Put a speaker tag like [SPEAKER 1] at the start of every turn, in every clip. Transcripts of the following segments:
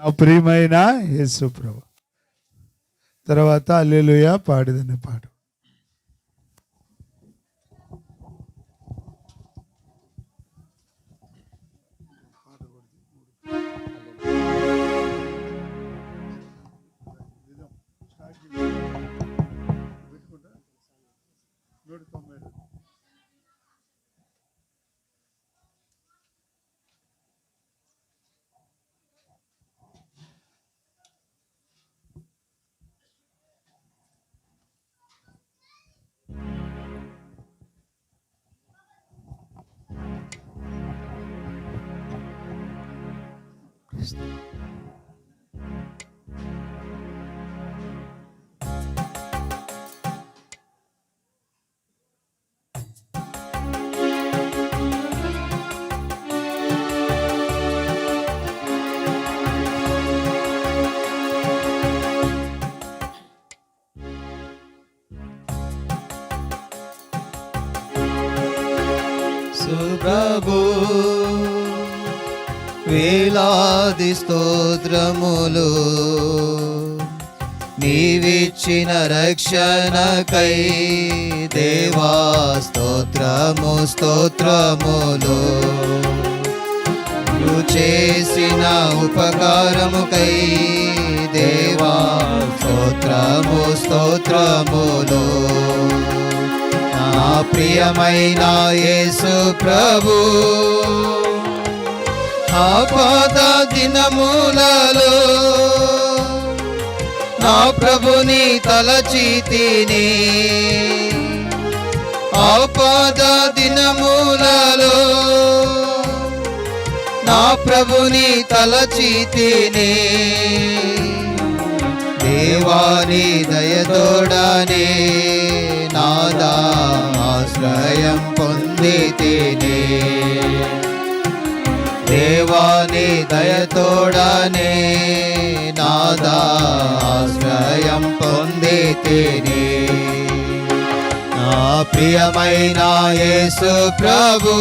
[SPEAKER 1] నా ప్రియమైన యేసు ప్రభు తర్వాత అల్లెలుయ పాడిదనే పాట.
[SPEAKER 2] podcast. స్తోత్రములు. నీవిచ్చిన రక్షణకై దేవా స్తోత్రము స్తోత్రములు. నువ్వు చేసిన ఉపకారముకై దేవా స్తోత్రము స్తోత్రములు. నా ప్రియమైన యేసు ప్రభు ఆపద దినములలో నా ప్రభుని తలచితిని ఆపద దినములలో నా ప్రభుని తలచితిని దేవాని దయతోడనే నాదా ఆశ్రయం పొందితేనే. దేవాని దయతోడనే నాదా ఆశ్రయం పొందితేనే. నా ప్రియమైన యేసు ప్రభు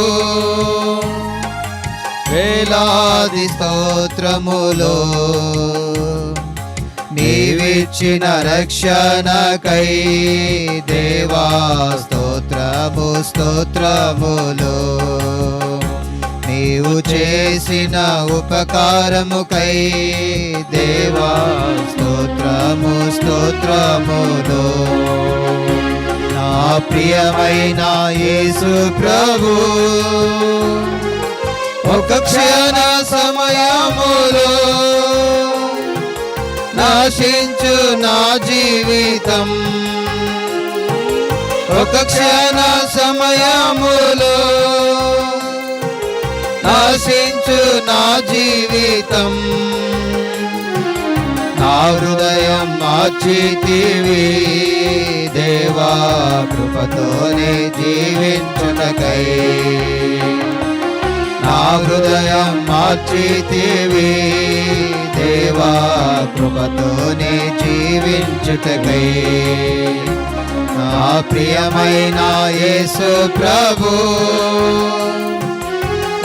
[SPEAKER 2] వేలాది స్తోత్రములో నీవిచ్చిన రక్షణకై దేవా స్తోత్రము స్తోత్రములో నీవు చేసిన ఉపకారముకై దేవా స్తోత్రము స్తోత్రములు. నా ప్రియమైన యేసు ప్రభు ఒక క్షణ సమయములో నాశించు నా జీవితం. ఒక క్షణ సమయములో నాశించు నా జీవితం. నా హృదయం మార్చితివి దేవా కృపతోనే జీవించుటకై. నా హృదయం మార్చితివి దేవా కృపతోనే జీవించుటకై. నా ప్రియమైన యేసు ప్రభు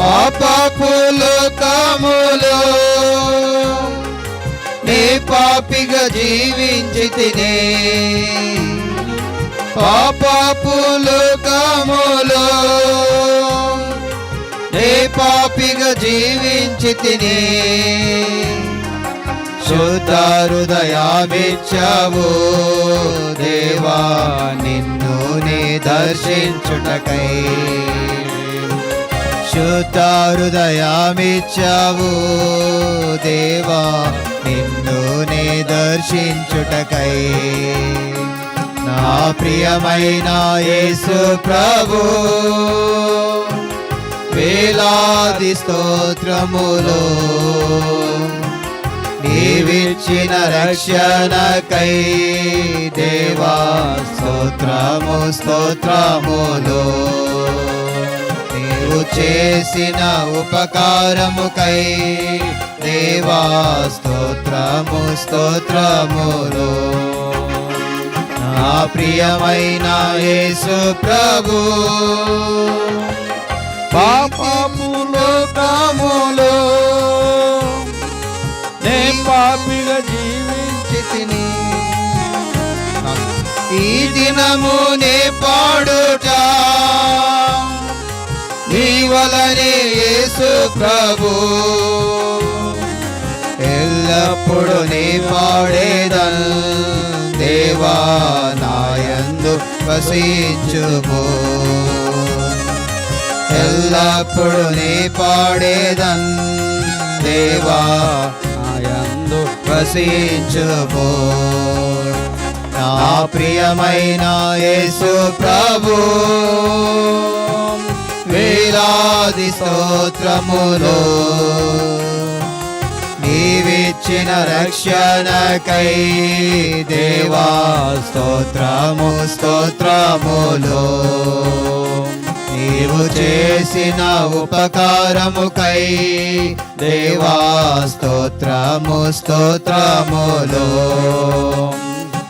[SPEAKER 2] పాపపులు కములు నే పాపిగా జీవించి తినే పాపపులు కములు నే పాపిగా జీవించి తినే శుద్ధ హృదయాభిచ్చావు దేవా నిన్ను నే దర్శించుటకై. శుద్ధ హృదయామిచ్చావు దేవా నిన్ను నే దర్శించుటకై. నా ప్రియమైన యేసు ప్రభు వేలాది స్తోత్రములు నీవిచ్చిన రక్షణకై. దేవా స్తోత్రము స్తోత్రములో నీవు చేసిన ఉపకారముకై దేవా స్తోత్రము స్తోత్రములు. నా ప్రియమైన యేసు ప్రభు
[SPEAKER 3] పాపములో కాములో నే పాపిగా జీవించి
[SPEAKER 2] తిని ఈ దినము నే పాడుట వలనే యేసు ప్రభు. ఎల్లప్పుడు నీ పాడేదన్ దేవా నాయందు వసించుము ఎల్లప్పుడు నీ పాడేదన్ దేవా
[SPEAKER 3] నాయందు
[SPEAKER 2] వసించుము నా ప్రియమైన యేసు ప్రభు. వేలాది స్తోత్రములు. నీవిచ్చిన రక్షణకై దేవా స్తోత్రము స్తోత్రములు. నీవు చేసిన ఉపకారముకై దేవా స్తోత్రము స్తోత్రములు.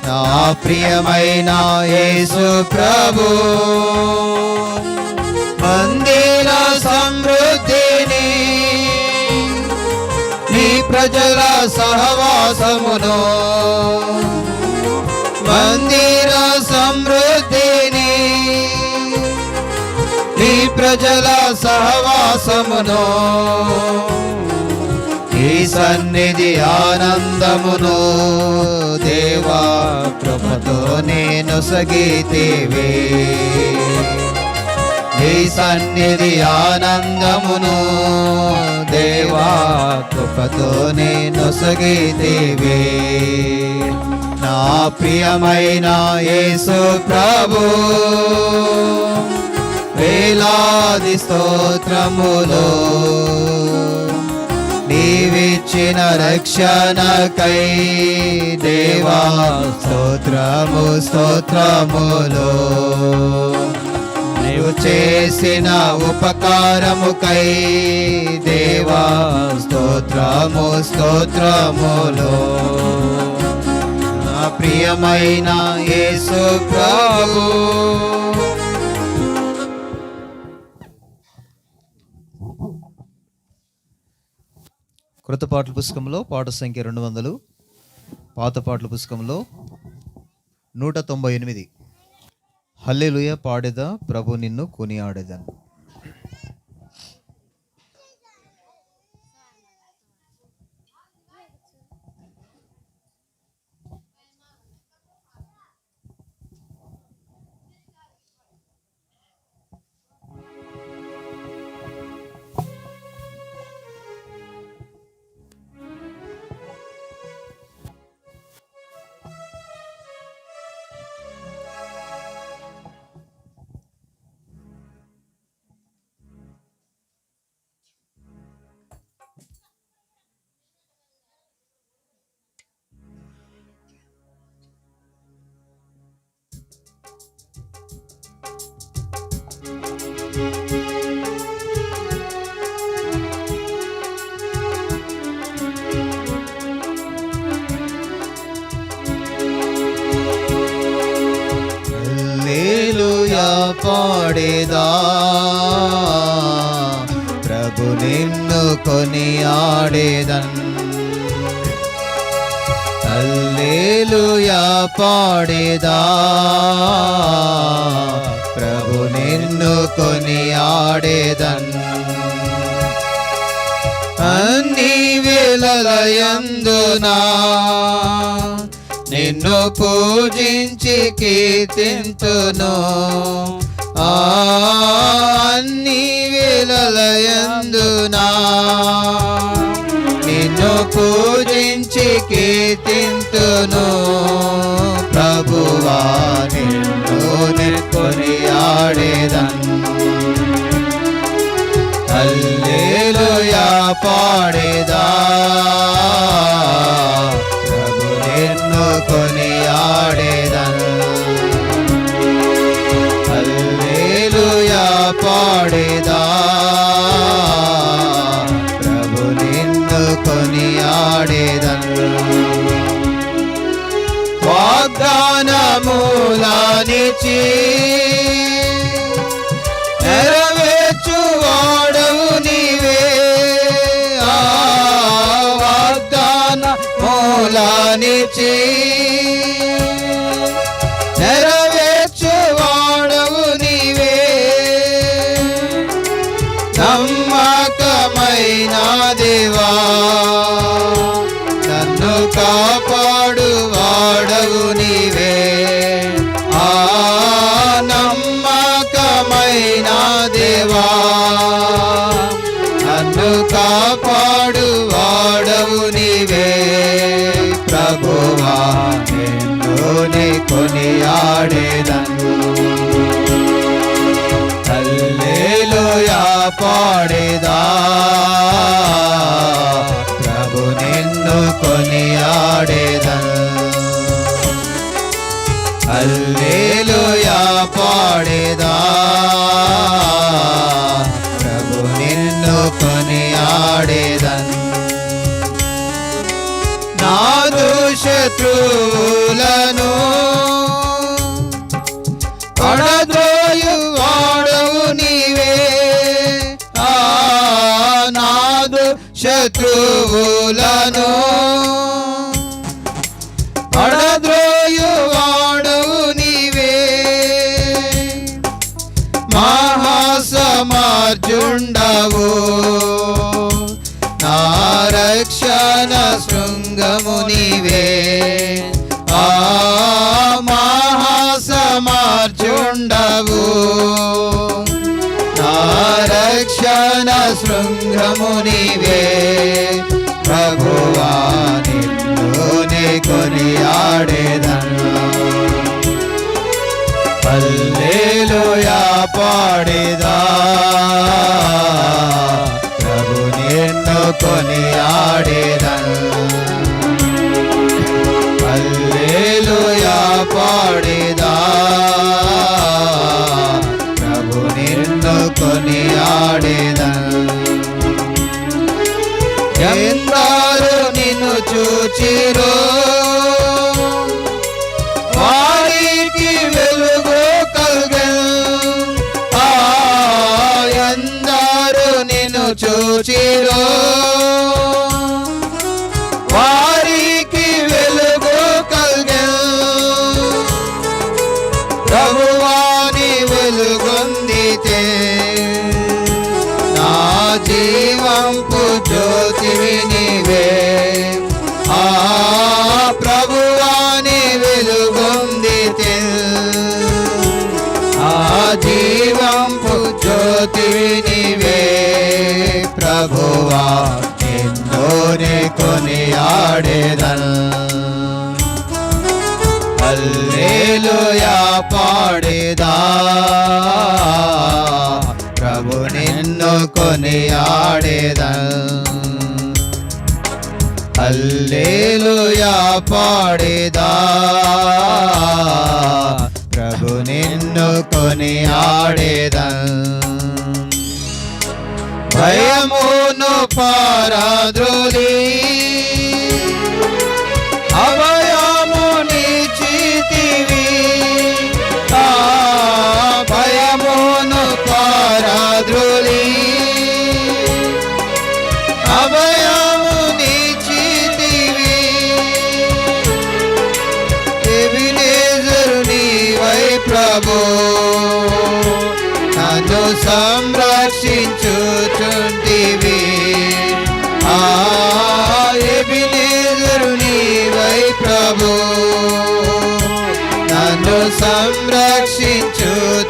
[SPEAKER 2] నా ప్రియమైన యేసు ప్రభు. మందిర సమృద్ధిని. నీ ప్రజల సహవాసమును. మందిర సమృద్ధిని. నీ ప్రజల సహవాసమును. ఈ సన్నిధి ఆనందమును. దేవా కృపతో నేను సగీతేవే. ఈ సన్నిధి ఆనందమును దేవా కృపతో నేను సగీతివే. నా ప్రియమైన యేసు ప్రభు వేలాది స్తోత్రములు నీవిచ్చిన రక్షణకై దేవా స్తోత్రము స్తోత్రములు. నీవు చేసిన ఉపకారముకై దేవా స్తోత్రము స్తోత్రములో. నా ప్రియమైన యేసు ప్రభు. కృత పాటల పుస్తకంలో పాట సంఖ్య రెండు వందలు పాత పాటల పుస్తకంలో నూట తొంభై ఎనిమిది. హల్లెలూయ పాడేదా ప్రభు నిన్ను కొనియాడేదను పాడేదా ప్రభు నిన్ను కొనియాడేదన్. అల్లేలుయా పాడేదా? ప్రభు నిన్ను కొనియాడేదన్. అన్ని వేళలయందునా నిన్ను పూజించి కీర్తింతును. అన్ని వేళలయందునా నిన్ను పూజించి కీర్తింతును. ప్రభువా నిన్ను కొనియాడేదన్ అల్లేలుయా పాడేదా. పాడేదా ప్రభు నిన్ను కొనియాడేదన్ను వాగ్దాన మూలానిచి నెరవేర్చువాడవు నీవే. వాగ్దాన మూలానిచి నిన్నుని కొనియాడేదను. హల్లెలూయా పాడేదా. ప్రభు నిన్ను కొనియాడేదా హల్లెలూయా పాడేదా. ప్రభు నిన్ను కొనియాడేదా నా శత్రువులను నాదు శత్రువులను. పడద్రోయు వాడవు నీవే. మహాసమార్జుండవు. నారక్షణ శృంగము నీవే. శృంగము నీవే. ప్రభువా నిన్నునే కొనియాడేదన్నా. పల్లెలుయా పాడేదా. ప్రభు నిన్ను కొనియాడేదా పల్లెలుయా పాడేదా. ప్రభు నిన్ను కొనియాడేదా ఎందరూ నిన్ను చూచిరో. నీవే ప్రభువా నిన్నోనే కొనియాడేదన్ అల్లేలుయా పాడేదా. ప్రభు నిన్ను కొనియాడేదా అల్లేలుయా పాడేదా. ప్రభు నిన్ను కొనియాడేదా భయమును పారాద్రోలి.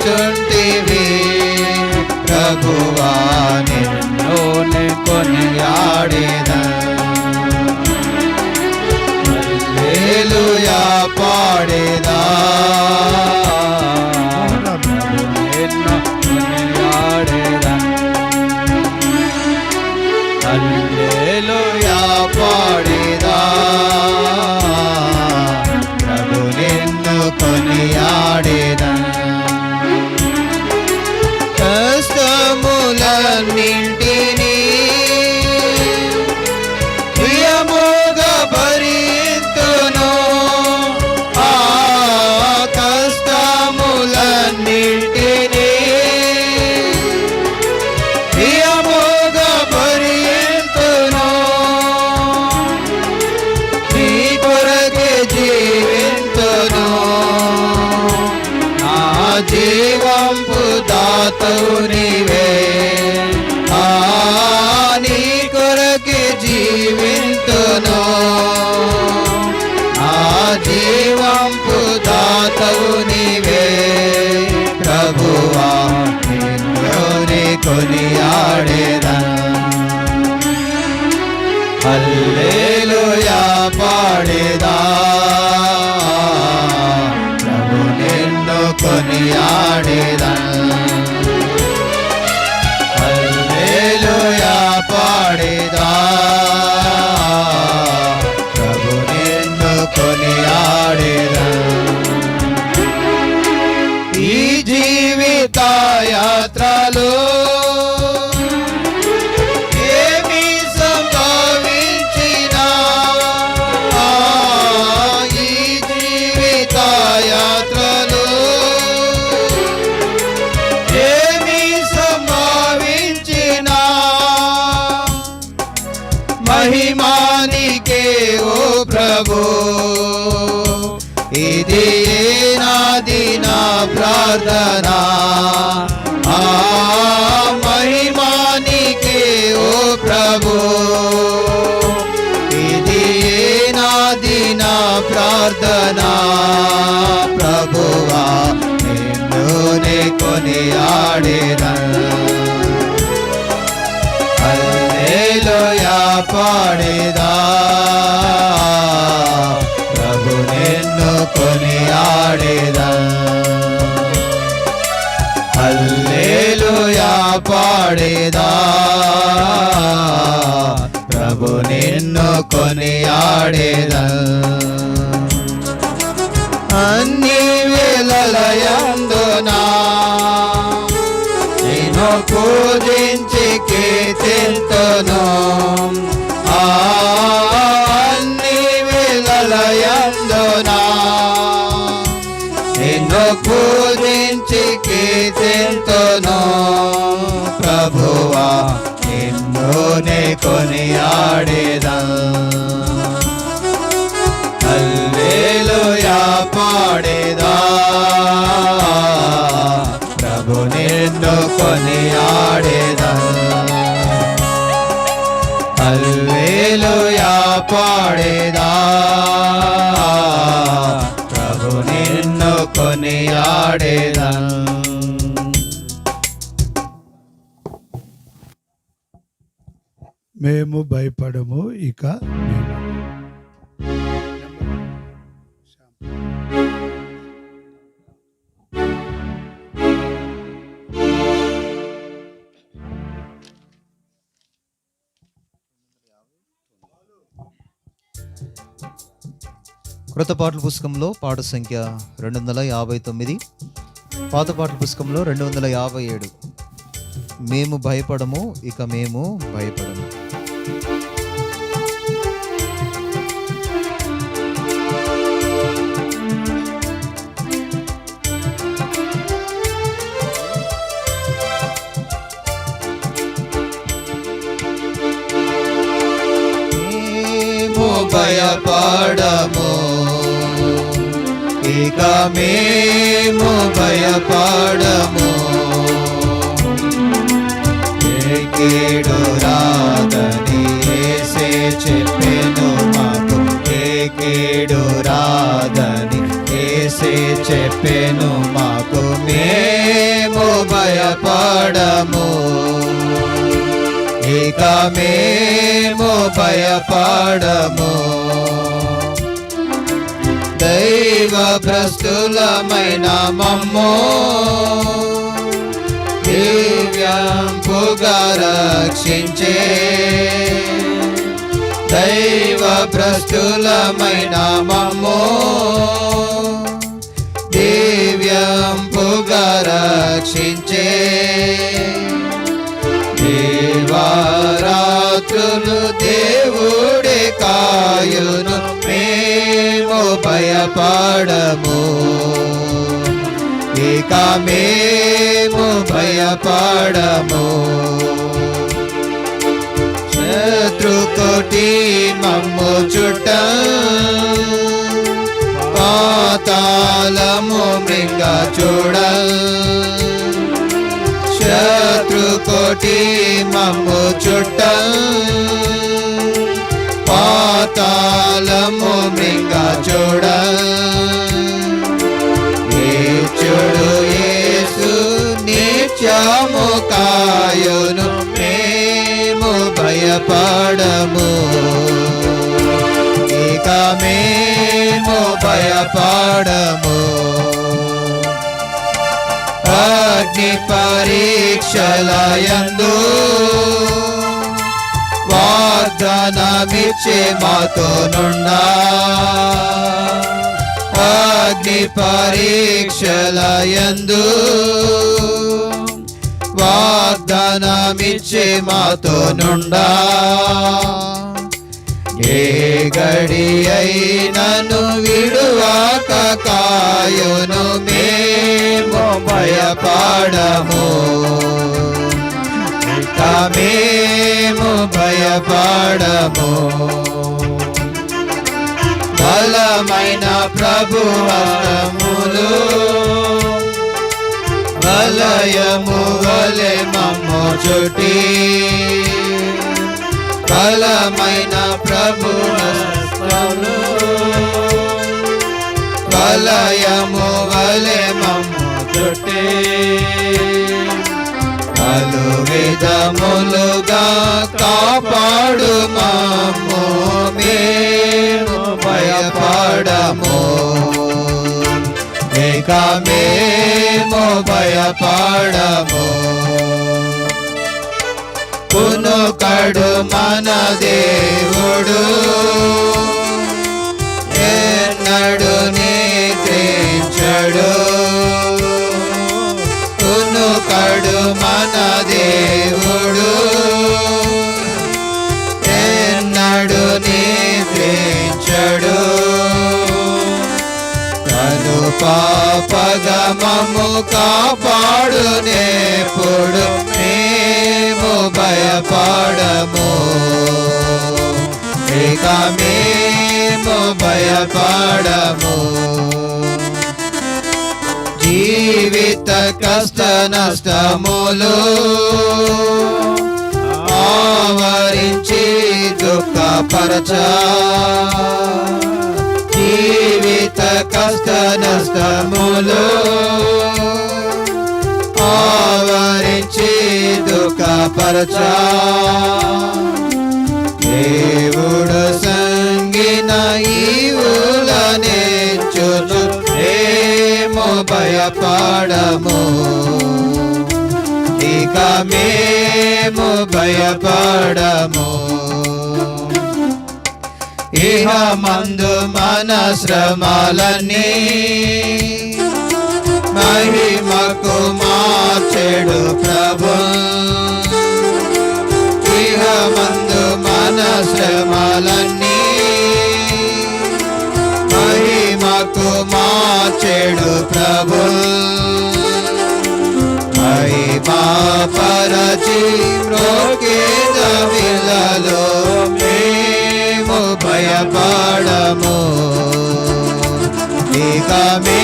[SPEAKER 2] సంరక్షించుచుంటివి ప్రభువా నిన్నునే కొనియాడేదా జీవంపు దాతవు
[SPEAKER 3] నీవే. నీ కొరకి
[SPEAKER 2] జీవింతును. ఆ జీవంపు దాతవు నీవే. ప్రభువా నిన్నుని కొనియాడేదను హల్లేలుయా పాడేదా. యాత్రలో కొనియాడేదా హల్లెలూయా పాడేదా? ప్రభు నిన్ను కొనియాడేదా? హల్లెలూయా పాడేదా? ప్రభు నిన్ను కొనియాడేదా? అన్ని కీర్తింతును అన్ని వేళలయందునా నిన్ను పూజించి కీర్తింతును. ప్రభువా నిన్నునే కొనియాడేదా. హల్లెలూయా పాడేదా. ప్రభు నిన్ను కొనియాడేదా. హల్లెలూయా పాడేదా. ప్రభు నిన్ను కొనియాడేదా.
[SPEAKER 1] మేము భయపడము ఇక మేము.
[SPEAKER 2] కృత పాటల పుస్తకంలో పాట సంఖ్య రెండు వందల యాభై తొమ్మిది పాత పాటల పుస్తకంలో రెండు వందల యాభై ఏడు. మేము భయపడము ఇక మేము భయపడము. భయపడము ఇక మేము భయపడము. కేడు రాదని ఏసే చెప్పెను మాకు. ఏ కీడు రాదని ఏసే చెప్పెను మాకు. మేము భయపడము. ఇక మేము భయపడము. దైవ భ్రష్టులమైన మమ్మో దివ్యాంపుగా రక్షించే. దైవ ప్రస్తులమైన మమ్మో దివ్యంపుగా రక్షించే. దేవారాత్రులు దేవుడే కాయును మేము భయపడము. ఇక మేము భయపడము. శత్రుకోటి మమ్ము చుట్ట పాతాళము మృంగ చూడ తోటి మమ్ము చుట్ట. పాతాళము మృంగ చూడ. చూడు యేసు నిత్యము కాయును మేము భయపడము. ఇక మేము భయపడము. అగ్ని పరీక్షలయందు వాగ్దానమిచ్చే మాతో నుండా. అగ్ని పరీక్షలయందు వాగ్దానమిచ్చే మాతో నుండా. ఏ గడి అయినను విడువాక కాయును మేము భయపాడము. ఇక మేము భయపాడము. బలమైన ప్రభు హస్తములు వలయము వలె మమ్మ చుట్టి బలమైన ప్రభు బలయము వలయము వలె మమ్ము చుట్టి. పలు విధములుగా కాపాడు మమ్ము మేము. భయపడము. ఇక మేము భయపడము. పునుకడు మన దేవుడు. ఎన్నడు నిద్రించడు. పునుకడు మన దేవుడు. ఎన్నడు నిద్రించడు. కను పాపగమము కాపాడు నేపుడు భయపడము. ఇక మేము భయపడము. జీవిత కష్ట నష్టములు ఆవరించి దుఃఖపరచా. జీవిత కష్ట నష్టములు దుఃఖపరచా దేవుడు సంగిన ఈవులనే చూచు మేము భయపడము. ఇక మేము భయపడము. ఇహ మందు మన శ్రమలన్నీ మహిమకు మార్చెడు ప్రభు. ఇహ మందు మన శ్రమలన్నీ మహిమకు మార్చెడు ప్రభు. మహిమా పరచి మ్రోకేద విలలో మేము భయపడము. ఇక మే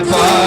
[SPEAKER 2] భయపడము